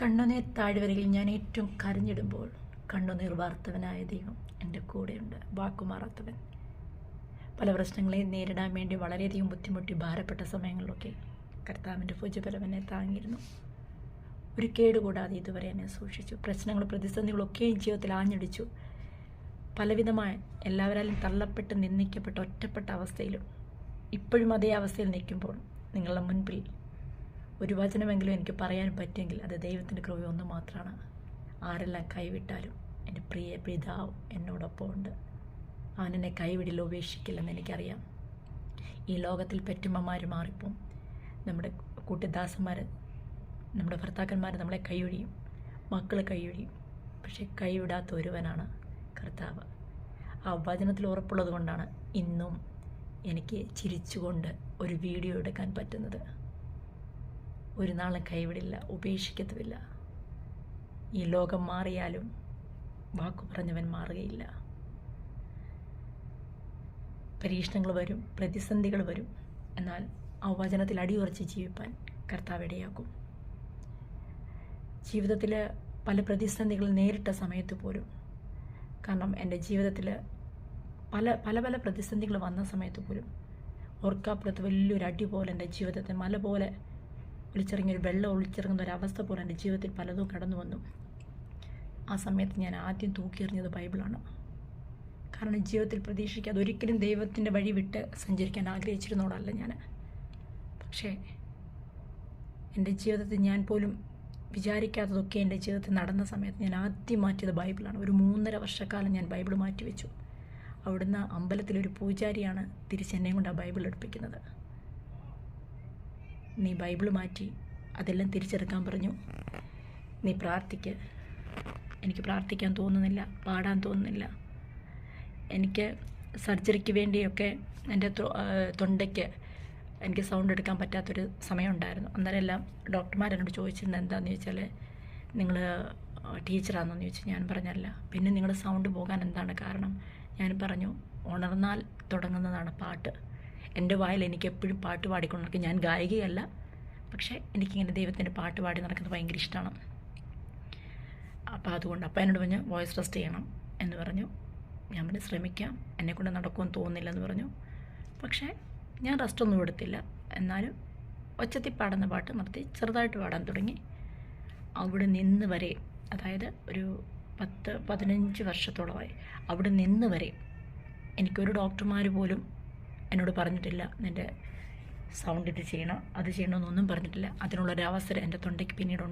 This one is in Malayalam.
കണ്ണുനീർ താഴ്വരയിൽ ഞാൻ ഏറ്റവും കരഞ്ഞിടുമ്പോൾ കണ്ണുനീർ വാർത്തവനായ ദൈവം എന്റെ കൂടെയുണ്ട് വാക്കുമാറാത്തവൻ. പല പ്രശ്നങ്ങളെയും നേരിടാൻ വേണ്ടി വളരെയധികം ബുദ്ധിമുട്ടി ഭാരപ്പെട്ട സമയങ്ങളിലൊക്കെ കർത്താവിന്റെ എന്നെ താങ്ങിയിരുന്നു. ഒരു കേടുകൂടാതെ ഇതുവരെ എന്നെ സൂക്ഷിച്ചു. പ്രശ്നങ്ങൾ പ്രതിസന്ധികളൊക്കെയും ജീവിതത്തിൽ ആഞ്ഞടിച്ചു. പലവിധമായ എല്ലാവരാലും തള്ളപ്പെട്ട് നിന്ദിക്കപ്പെട്ട ഒറ്റപ്പെട്ട അവസ്ഥയിലും ഇപ്പോഴും അതേ അവസ്ഥയിൽ നിൽക്കുമ്പോൾ നിങ്ങളുടെ മുൻപിൽ ഒരു വചനമെങ്കിലും എനിക്ക് പറയാൻ പറ്റുമെങ്കിൽ അത് ദൈവത്തിന്റെ കൃപ ഒന്ന് മാത്രമാണ് ആരെല്ലാം കൈവിട്ടാലും എന്റെ പ്രിയ പിതാവ് എന്നോടൊപ്പം ഉണ്ട്. അവൻ എന്നെ കൈവിടില്ല ഉപേക്ഷിക്കില്ലെന്ന് എനിക്കറിയാം. ഈ ലോകത്തിൽ പെറ്റുമ്മമാർ മാറിപ്പോവും നമ്മുടെ കൂട്ടിദാസന്മാർ നമ്മുടെ ഭർത്താക്കന്മാർ നമ്മളെ കൈയൊഴിയും. മക്കൾ കൈയൊഴിയും. പക്ഷേ കൈവിടാത്ത ഒരുവനാണ് കർത്താവ്. ആ വചനത്തിൽ ഉറപ്പുള്ളത് കൊണ്ടാണ് ഇന്നും എനിക്ക് ചിരിച്ചുകൊണ്ട് ഒരു വീഡിയോ എടുക്കാൻ പറ്റുന്നത്. ഒരു നാളും കൈവിടില്ല ഉപേക്ഷിക്കത്തുമില്ല. ഈ ലോകം മാറിയാലും വാക്കു പറഞ്ഞവൻ മാറുകയില്ല. പരീക്ഷണങ്ങൾ വരും പ്രതിസന്ധികൾ വരും. എന്നാൽ ആ വചനത്തിൽ അടിയുറച്ച് ജീവിപ്പാൻ കർത്താവ് ഇടയാക്കും. ജീവിതത്തിൽ പല പ്രതിസന്ധികൾ നേരിട്ട സമയത്ത് പോലും കാരണം എന്റെ ജീവിതത്തിൽ പല പല പല പ്രതിസന്ധികൾ വന്ന സമയത്ത് പോലും ഓർക്കാപ്പുറത്ത് വലിയൊരു അടി പോലെ എന്റെ ജീവിതത്തെ മല പോലെ ഒളിച്ചിറങ്ങിയൊരു വെള്ളം ഒളിച്ചിറങ്ങുന്ന ഒരവസ്ഥ പോലെ എന്റെ ജീവിതത്തിൽ പലതും കടന്നു വന്നു. ആ സമയത്ത് ഞാൻ ആദ്യം തൂക്കിയെറിഞ്ഞത് ബൈബിളാണ്. കാരണം ജീവിതത്തിൽ പ്രതീക്ഷിക്കാതെ ഒരിക്കലും ദൈവത്തിന്റെ വഴി വിട്ട് സഞ്ചരിക്കാൻ ആഗ്രഹിച്ചിരുന്നോടല്ല ഞാൻ. പക്ഷേ എന്റെ ജീവിതത്തിൽ ഞാൻ പോലും വിചാരിക്കാത്തതൊക്കെ എന്റെ ജീവിതത്തിൽ നടന്ന സമയത്ത് ഞാൻ ആദ്യം മാറ്റിയത് ബൈബിളാണ്. ഒരു മൂന്നര വർഷക്കാലം ഞാൻ ബൈബിൾ മാറ്റി വെച്ചു അവിടുന്ന് അമ്പലത്തിലൊരു പൂജാരിയാണ് തിരിച്ചെന്നെയും കൊണ്ട് ആ ബൈബിൾ എടുപ്പിക്കുന്നത്. നീ ബൈബിൾ മാറ്റി അതെല്ലാം തിരിച്ചെടുക്കാൻ പറഞ്ഞു. നീ പ്രാർത്ഥിക്ക്. എനിക്ക് പ്രാർത്ഥിക്കാൻ തോന്നുന്നില്ല പാടാൻ തോന്നുന്നില്ല. എനിക്ക് സർജറിക്ക് വേണ്ടിയൊക്കെ എന്റെ തൊണ്ടയ്ക്ക് എനിക്ക് സൗണ്ട് എടുക്കാൻ പറ്റാത്തൊരു സമയമുണ്ടായിരുന്നു. അന്നേരം എല്ലാം ഡോക്ടർമാർ എന്നോട് ചോദിച്ചിരുന്നത് എന്താണെന്ന് ചോദിച്ചാൽ നിങ്ങൾ ടീച്ചറാണെന്ന് ചോദിച്ചു. ഞാൻ പറഞ്ഞല്ല. പിന്നെ നിങ്ങളുടെ സൗണ്ട് പോകാൻ എന്താണ് കാരണം? ഞാൻ പറഞ്ഞു ഉണർന്നാൽ തുടങ്ങുന്നതാണ് പാട്ട്. എന്റെ വായിൽ എനിക്ക് എപ്പോഴും പാട്ട് പാടിക്കൊണ്ട് നടക്കും ഞാൻ ഗായികയല്ല പക്ഷേ എനിക്കിങ്ങനെ ദൈവത്തിന്റെ പാട്ട് പാടി നടക്കുന്നത് ഭയങ്കര ഇഷ്ടമാണ്. അപ്പോൾ അതുകൊണ്ട് അപ്പം എന്നോട് പറഞ്ഞു വോയിസ് റെസ്റ്റ് ചെയ്യണം എന്ന് പറഞ്ഞു. ഞാൻ പിന്നെ ശ്രമിക്കാം. എന്നെക്കൊണ്ട് നടക്കുമെന്ന് തോന്നുന്നില്ലെന്ന് പറഞ്ഞു. പക്ഷേ ഞാൻ റെസ്റ്റൊന്നും എടുത്തില്ല. എന്നാലും ഒച്ചത്തിൽ പാടുന്ന പാട്ട് നിർത്തി ചെറുതായിട്ട് പാടാൻ തുടങ്ങി. അവിടെ നിന്ന് വരെ അതായത് ഒരു പത്ത് പതിനഞ്ച് വർഷത്തോളമായി അവിടെ നിന്ന് വരെ എനിക്കൊരു ഡോക്ടർമാർ പോലും എന്നോട് പറഞ്ഞിട്ടില്ല. നിന്റെ സൗണ്ട് ഇത് ചെയ്യണം അത് ചെയ്യണമെന്നൊന്നും പറഞ്ഞിട്ടില്ല. അതിനുള്ളൊരവസരം എന്റെ തൊണ്ടയ്ക്ക് പിന്നീട്